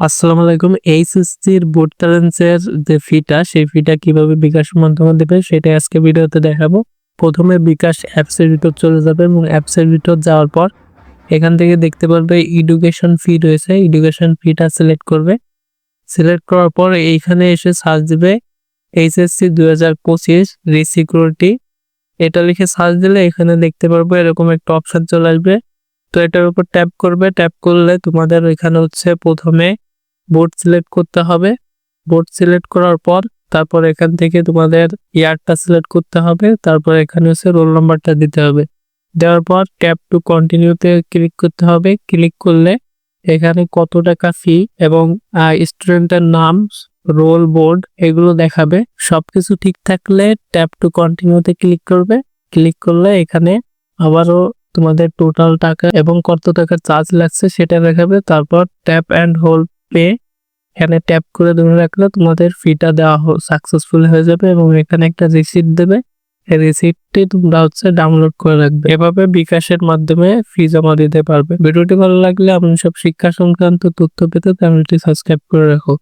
আসসালামু আলাইকুম। এইচএসসির বোর্ড চ্যালেঞ্জের যে ফিটা সেই ফিটা কীভাবে বিকাশের মাধ্যমে দেবে সেটা আজকে ভিডিওতে দেখাবো। প্রথমে বিকাশ অ্যাপসের ভিতর চলে যাবে এবং অ্যাপসের ভিতর যাওয়ার পর এখান থেকে দেখতে পারবে এডুকেশন ফি রয়েছে। এডুকেশন ফিটা সিলেক্ট করবে। সিলেক্ট করার পর এইখানে এসে সার্চ দিবে এইচএসসি দুই হাজার পঁচিশ রিসিকিউরিটি এটা লিখে সার্চ দিলে এখানে দেখতে পারবে এরকম একটা অপশন চলে আসবে। তো এটার উপর ট্যাপ করবে। ট্যাপ করলে তোমাদের এখানে হচ্ছে প্রথমে বোর্ড সিলেক্ট করতে হবে। বোর্ড সিলেক্ট করার পর তারপর এখান থেকে তোমাদের ইয়ারটা সিলেক্ট করতে হবে। তারপর এখানে হচ্ছে রোল নাম্বারটা দিতে হবে। দেওয়ার পর ট্যাপ টু কন্টিনিউতে ক্লিক করতে হবে। ক্লিক করলে এখানে কত টাকা ফি এবং স্টুডেন্টের নাম রোল বোর্ড এগুলো দেখাবে। সবকিছু ঠিক থাকলে ট্যাপ টু কন্টিনিউতে ক্লিক করবে। ক্লিক করলে এখানে আবারও তোমাদের টোটাল টাকা এবং কত টাকা চার্জ লাগছে সেটা দেখাবে। তারপর ট্যাপ অ্যান্ড হোল্ড পে এখানে ট্যাপ করে ধরে রাখলে তোমাদের ফিটা দেওয়া সাকসেসফুল হয়ে যাবে এবং এখানে একটা রিসিট দেবে। রিসিপ্টটি তোমরা হচ্ছে ডাউনলোড করে রাখবে। এভাবে বিকাশের মাধ্যমে ফি জমা দিতে পারবে। ভিডিওটি ভালো লাগলে আপনি সব শিক্ষা সংক্রান্ত তথ্য পেতে চ্যানেলটি সাবস্ক্রাইব করে রাখো।